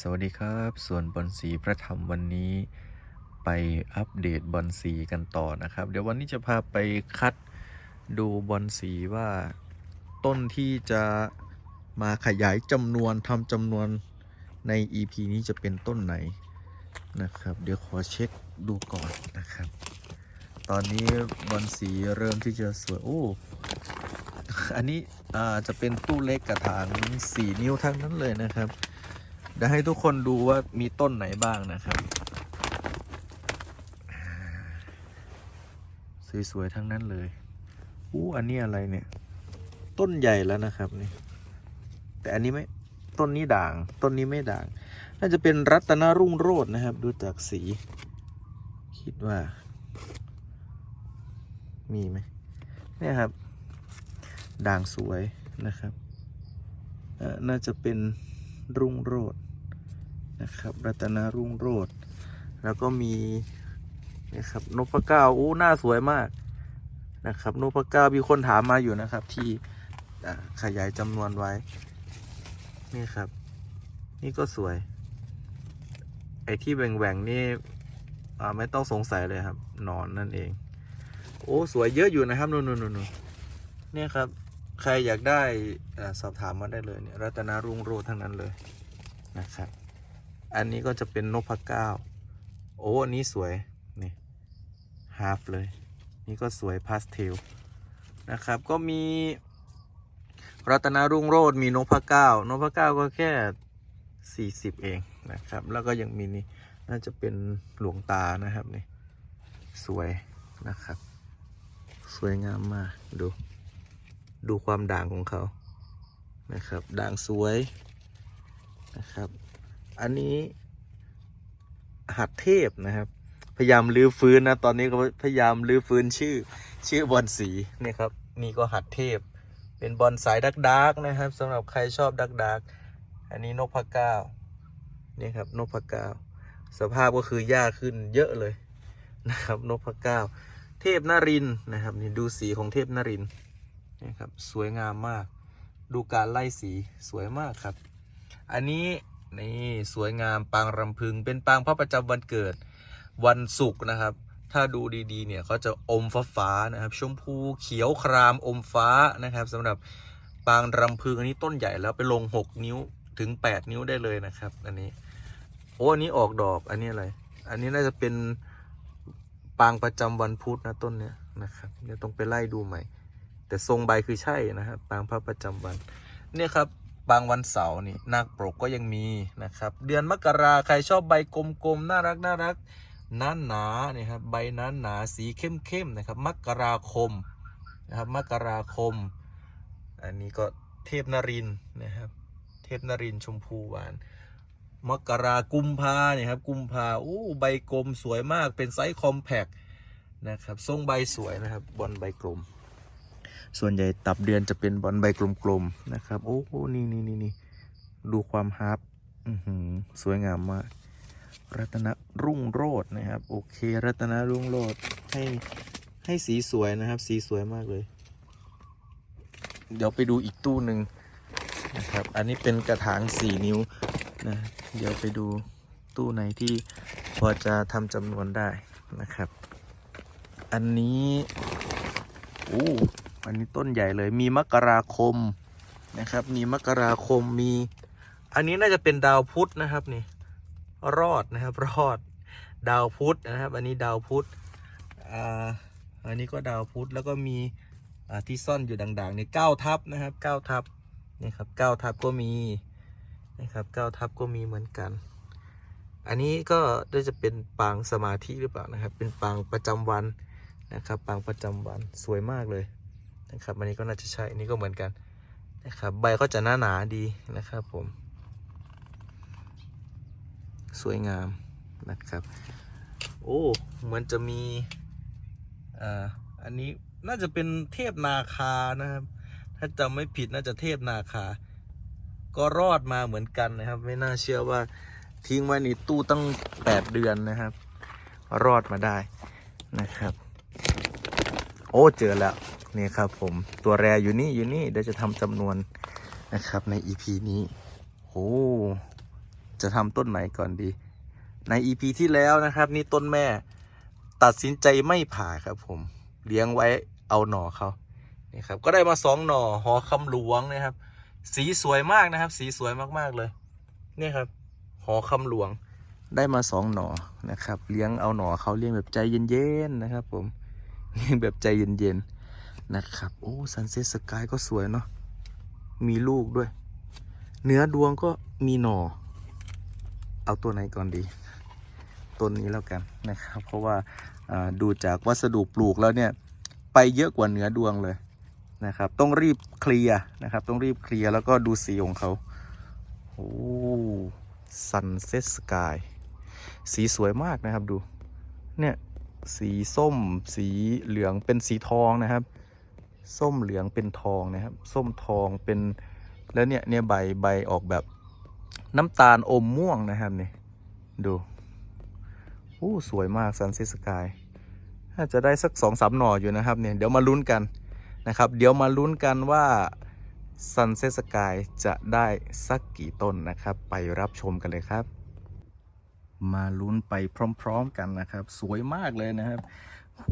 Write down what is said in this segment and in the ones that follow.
สวัสดีครับ ส่วนบอลสีพระธรรมวันนี้ไปอัปเดตบอลสีกันต่อนะครับ เดี๋ยววันนี้จะพาไปคัดดูบอลสีว่าต้นที่จะมาขยายจำนวนทำจำนวนใน EP นี้จะเป็นต้นไหนนะครับ เดี๋ยวขอเช็คดูก่อนนะครับ ตอนนี้บอลสีเริ่มที่จะสวยโอ้อันนี้อาจะเป็นตู้เล็กกระถาง4 นิ้วทั้งนั้นเลยนะครับ เดี๋ยวให้ทุกคนดูว่ามีต้นไหนบ้างนะครับ สวย ๆ ทั้งนั้นเลยอู้อันนี้อะไรเนี่ย ต้นใหญ่แล้วนะครับนี่ แต่อันนี้ไม่ต้นนี้ด่าง ต้นนี้ไม่ด่าง น่าจะเป็นรัตนรุ่งโรจน์นะครับ ดูจากสี คิดว่า มีไหมเนี่ยครับ ด่างสวยนะครับเออน่าจะเป็นรุ่งโรจน์ นะครับ รัตนารุ่งโรจน์แล้วก็มีนะครับนพเก้าโอ้หน้าสวยมากนะครับนพเก้ามีคนถามมาอยู่นะครับ ที่ขยายจำนวนไว้ นี่ครับ นี่ก็สวย ไอ้ที่แหว่งๆนี่ไม่ต้องสงสัยเลยครับนอนนั่นเอง โอ้สวยเยอะอยู่นะครับนู่นนู่นนู่นเนี่ยครับ ใครอยากได้สอบถามมาได้เลยเนี่ยรัตนารุ่งโรจน์ทั้งนั้นเลยนะครับ อันนี้ก็จะเป็นนพเก้าโอ้อันนี้สวย นี่ฮาฟเลย นี่ก็สวยพาสเทลนะครับ ก็มีรัตนารุ่งโรจน์มีนพเก้านพเก้าก็แค่ 40 เองนะครับ แล้วก็ยังมีนี่น่าจะเป็นหลวงตานะครับนี่สวยนะครับ สวยงามมากดู ดูความด่างของเขานะครับ ด่างสวยนะครับ อันนี้หัดเทพนะครับ พยายามลื้อฟื้นนะ ตอนนี้ก็พยายามลื้อฟื้นชื่อ ชื่อบอลสีนี่ครับ นี่ก็หัดเทพ เป็นบอลสายดักดักนะครับสำหรับใครชอบดักดักอันนี้นกพเก้าวนี่ครับนกพเก้าวสภาพก็คือหญ้าขึ้นเยอะเลยนะครับนกพเก้าวเทพนรินนะครับนี่ดูสีของเทพนรินนี่ครับสวยงามมาก ดูการไล่สีสวยมากครับ อันนี้ นี่สวยงามปางรำพึง เป็นปางพระประจำวันเกิดวันศุกร์นะครับ ถ้าดูดีๆเนี่ยเขาจะอมฟ้าฟ้าๆนะครับ ชมพูเขียวครามอมฟ้านะครับสำหรับปางรำพึงอันนี้ต้นใหญ่แล้วไปลง 6 นิ้วถึง 8 นิ้วได้เลยนะครับ อันนี้โอ้อันนี้ออกดอกอันนี้อะไร อันนี้น่าจะเป็นปางประจำวันพุธนะต้นเนี้ยนะครับเดี๋ยวต้องไปไล่ดูใหม่ แต่ทรงใบคือใช่นะครับ ปางพระประจำวัน เนี่ยครับ บางวันเสาร์นี่นาคปรกก็ยังมีนะครับ เดือนมกราใครชอบใบกลมๆน่ารักน่ารักหนาหนาเนี่ยครับใบหนาหนาสีเข้มๆนะครับ มกราคมนะครับมกราคม อันนี้ก็เทพนรินนะครับ เทพนรินชมพูหวาน มกรากุมภาเนี่ยครับกุมภาโอ้ใบกลมสวยมากเป็นไซส์คอมแพคนะครับทรงใบสวยนะครับบอลใบกลม ส่วนใหญ่ตับเดือนจะเป็นบอลใบกลมๆนะครับ โอ้โหนี่นี่นี่นี่ดูความฮาร์ปสวยงามมากรัตนรุ่งโรจนะครับ โอเค รัตนรุ่งโรจให้ให้สีสวยนะครับ สีสวยมากเลย เดี๋ยวไปดูอีกตู้หนึ่งนะครับ อันนี้เป็นกระถางสี่นิ้วนะเดี๋ยวไปดูตู้ไหนที่พอจะทำจำนวนได้นะครับ อันนี้อู้ อันนี้ต้นใหญ่เลยมีมกราคมนะครับ มีมกราคมมี อันนี้น่าจะเป็นดาวพุธนะครับนี่ รอดนะครับ รอด ดาวพุธนะครับ อันนี้ดาวพุธอ่าอันนี้ก็ดาวพุธแล้วก็มีที่ซ่อนอยู่ด่างๆนี่เก้าทับนะครับเก้าทับนี่ครับเก้าทับก็มีนะครับเก้าทับก็มีเหมือนกัน อันนี้ก็น่าจะเป็นปางสมาธิหรือเปล่านะครับ เป็นปางประจำวันนะครับ ปางประจำวันสวยมากเลย นะครับอันนี้ก็น่าจะใช่อันนี้ก็เหมือนกันนะครับใบก็จะหนาหนาดีนะครับผม สวยงามนะครับ โอ้เหมือนจะมีอ่าอันนี้น่าจะเป็นเทพนาคานะครับ ถ้าจำไม่ผิดน่าจะเทพนาคา ก็รอดมาเหมือนกันนะครับ ไม่น่าเชื่อว่าทิ้งไว้ในตู้ตั้งแปดเดือนนะครับ รอดมาได้นะครับ โอ้เจอแล้ว นี่ครับผมตัวแรอยู่นี่อยู่นี่เดี๋ยวจะทำจำนวนนะครับใน EP นี้โอ้จะทำต้นไหนก่อนดี ใน EP ที่แล้วนะครับ นี่ต้นแม่ ตัดสินใจไม่ผ่าครับผม เลี้ยงไว้เอาหน่อเขานี่ครับก็ได้มาสองหน่อหอคำหลวงนะครับ สีสวยมากนะครับ สีสวยมากๆเลยนี่ครับหอคำหลวงได้มาสองหน่อนะครับ เลี้ยงเอาหน่อเขาเลี้ยงแบบใจเย็นๆนะครับ ผมเลี้ยงแบบใจเย็นๆ นะครับ โอ้ซันเซ็ตสกายก็สวยเนาะมีลูกด้วย เนื้อดวงก็มีหน่อ เอาตัวไหนก่อนดี ต้นนี้แล้วกันนะครับ เพราะว่าอ่าดูจากวัสดุปลูกแล้วเนี่ย ไปเยอะกว่าเนื้อดวงเลยนะครับ ต้องรีบเคลียร์นะครับ ต้องรีบเคลียร์แล้วก็ดูสีของเขาโอ้ซันเซ็ตสกายสีสวยมากนะครับดู เนี่ย สีส้ม สีเหลืองเป็นสีทองนะครับ ส้มเหลืองเป็นทองนะครับ ส้มทองเป็นแล้วเนี่ยเนี่ยใบใบออกแบบน้ำตาลอมม่วงนะครับนี่ดูโอ้สวยมากซันเซ็ตสกายน่าจะได้สักสองสามหน่ออยู่นะครับเนี่ยเดี๋ยวมาลุ้นกันนะครับ เดี๋ยวมาลุ้นกันว่าซันเซ็ตสกายจะได้สักกี่ต้นนะครับ ไปรับชมกันเลยครับ มาลุ้นไปพร้อม ๆกันนะครับ สวยมากเลยนะครับโห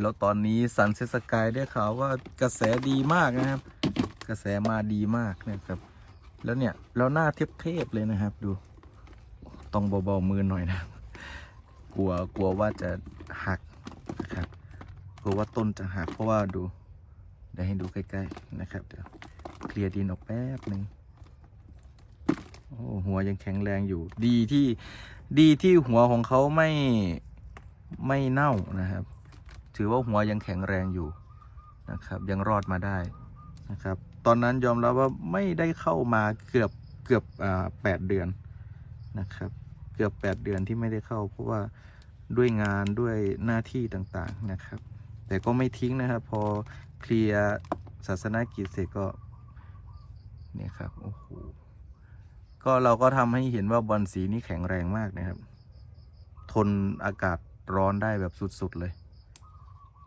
แล้วตอนนี้ซันเซสกายได้ข่าวว่ากระแสดีมากนะครับ กระแสมาดีมากนะครับ แล้วเนี่ยแล้วหน้าเทพๆเลยนะครับดู ต้องเบาๆมือหน่อยนะ กลัวกลัวว่าจะหักนะครับกลัวว่าต้นจะหักเพราะว่าดูเดี๋ยวให้ดูใกล้ๆนะครับเดี๋ยวเคลียร์ดินออกแป๊บหนึ่งโอ้หัวยังแข็งแรงอยู่ ดีที่ดีที่หัวของเขาไม่ไม่เน่านะครับ ถือว่าหัวยังแข็งแรงอยู่นะครับ ยังรอดมาได้นะครับ ตอนนั้นยอมรับว่าไม่ได้เข้ามาเกือบเกือบอ่าแปดเดือนนะครับ เกือบแปดเดือนที่ไม่ได้เข้า เพราะว่าด้วยงานด้วยหน้าที่ต่างๆนะครับ แต่ก็ไม่ทิ้งนะครับ พอเคลียร์ศาสนกิจเสร็จก็เนี่ยครับโอ้โหก็เราก็ทำให้เห็นว่าบอลสีนี่แข็งแรงมากนะครับ ทนอากาศร้อนได้แบบสุด ๆ เลย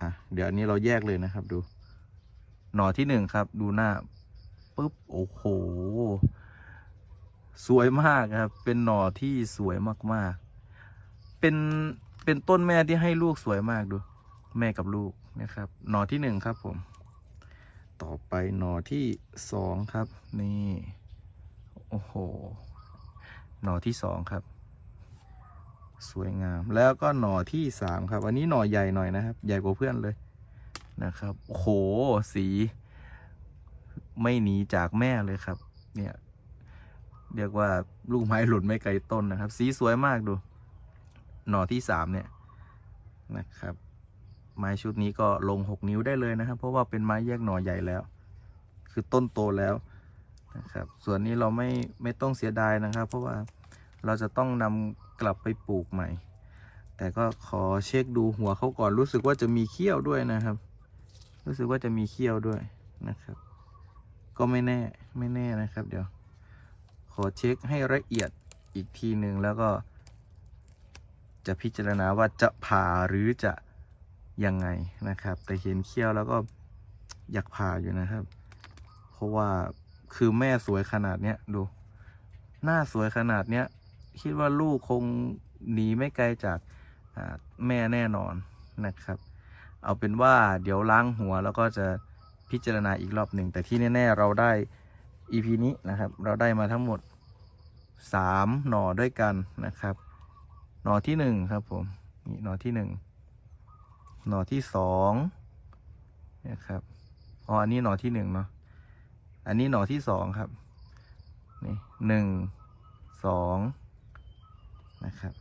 อะเดี๋ยวอันนี้เราแยกเลยนะครับดู หน่อที่หนึ่งครับ ดูหน้าปุ๊บโอ้โห สวยมากครับ เป็นหน่อที่สวยมากๆ เป็นเป็นต้นแม่ที่ให้ลูกสวยมากดู แม่กับลูกนะครับ หน่อที่หนึ่งครับผม ต่อไปหน่อที่สองครับ นี่ โอ้โห หน่อที่สองครับ สวยงาม แล้วก็หน่อที่สามครับ อันนี้หน่อใหญ่หน่อยนะครับ ใหญ่กว่าเพื่อนเลยนะครับโอ้โหสี ไม่หนีจากแม่เลยครับ เนี่ย เรียกว่าลูกไม้หล่นไม่ไกลต้นนะครับ สีสวยมากดู หน่อที่สามเนี่ยนะครับ ไม้ชุดนี้ก็ลงหกนิ้วได้เลยนะครับ เพราะว่าเป็นไม้แยกหน่อใหญ่แล้ว คือต้นโตแล้วนะครับ ส่วนนี้เราไม่ไม่ต้องเสียดายนะครับ เพราะว่าเราจะต้องนำ กลับไปปลูกใหม่ แต่ก็ขอเช็คดูหัวเขาก่อนรู้สึกว่าจะมีเขี้ยวด้วยนะครับ รู้สึกว่าจะมีเขี้ยวด้วยนะครับ ก็ไม่แน่ไม่แน่นะครับ เดี๋ยว ขอเช็คให้ละเอียดอีกทีหนึ่งแล้วก็ จะพิจารณาว่าจะผ่าหรือจะยังไงนะครับ แต่เห็นเขี้ยวแล้วก็อยากผ่าอยู่นะครับ เพราะว่าคือแม่สวยขนาดเนี้ยดู หน้าสวยขนาดเนี้ย คิดว่าลูกคงหนีไม่ไกลจากแม่แน่นอนนะครับ เอาเป็นว่าเดี๋ยวล้างหัวแล้วก็จะพิจารณาอีกรอบหนึ่งแต่ที่แน่ๆเราได้ EP นี้นะครับ เราได้มาทั้งหมด 3 หน่อด้วยกันนะครับ หน่อที่ 1 ครับผมนี่หน่อที่ 1 หน่อที่2นะครับอ๋ออันนี้หน่อที่1เนาะอันนี้หน่อที่ 2 ครับนี่หนึ่งสอง นะครับ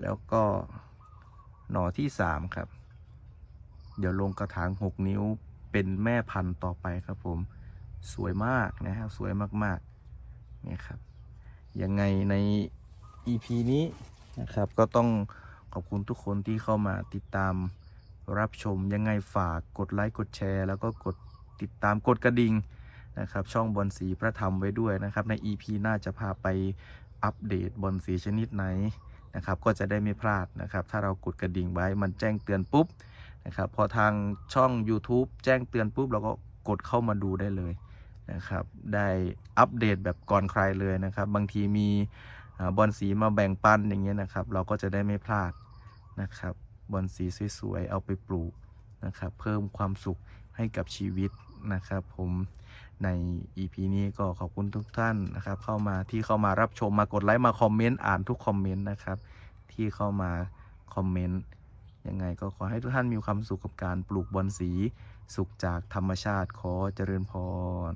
แล้วก็หน่อที่3ครับ เดี๋ยวลงกระถาง6นิ้วเป็นแม่พันธุ์ต่อไปครับผมสวยมากนะครับสวยมากๆนี่ครับยังไงใน EP นี้นะครับ ก็ต้องขอบคุณทุกคนที่เข้ามาติดตามรับชมยังไงฝากกดไลค์กดแชร์ แล้วก็กดติดตามกดกระดิ่งนะครับ ช่องบอลสีพระธรรมไว้ด้วยนะครับ ใน EP หน้าจะพาไป อัปเดตบอลสีชนิดไหนนะครับก็จะได้ไม่พลาดนะครับ ถ้าเรากดกระดิ่งไว้มันแจ้งเตือนปุ๊บนะครับพอทางช่อง YouTube แจ้งเตือนปุ๊บ เราก็กดเข้ามาดูได้เลยนะครับได้อัปเดตแบบก่อนใครเลยนะครับ บางทีมีบอลสีมาแบ่งปันอย่างเงี้ยนะครับ เราก็จะได้ไม่พลาดนะครับบอลสีสวยๆเอาไปปลูกนะครับ เพิ่มความสุขให้กับชีวิต นะครับ ผมใน EP นี้ก็ขอบคุณทุกท่านนะครับ เข้ามาที่เข้ามารับชมมากดไลค์มาคอมเมนต์อ่านทุกคอมเมนต์นะครับ ที่เข้ามาคอมเมนต์ยังไงก็ขอให้ทุกท่านมีความสุขกับการปลูกบอลสี สุขจากธรรมชาติขอเจริญพร